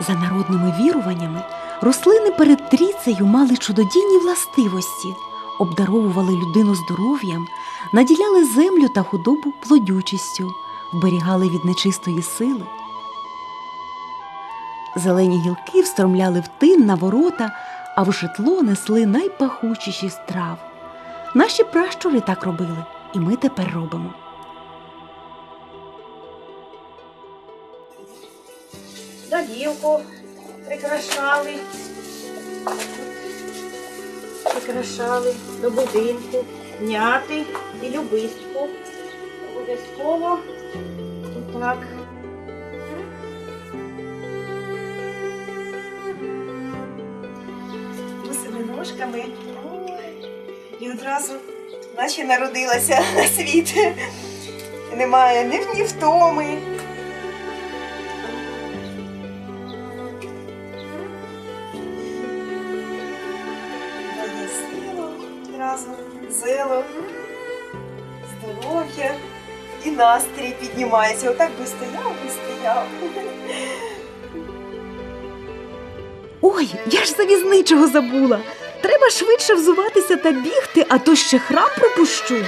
За народними віруваннями, рослини перед трійцею мали чудодійні властивості, обдаровували людину здоров'ям, наділяли землю та худобу плодючістю, вберігали від нечистої сили. Зелені гілки встромляли в тин на ворота, а в житло несли найпахучіші страв. Наші пращури так робили, і ми тепер робимо. Долівку прикрашали. Прикрашали до будинку, няти і любистку. Обов'язково так. босими ножками. І одразу наче народилася на світ. Немає ні втоми. Одразу, зело, здоров'я і настрій піднімається. Отак би стояв, би стояв. Ой, я ж завізничого забула. Треба швидше взуватися та бігти, а то ще храм пропущу.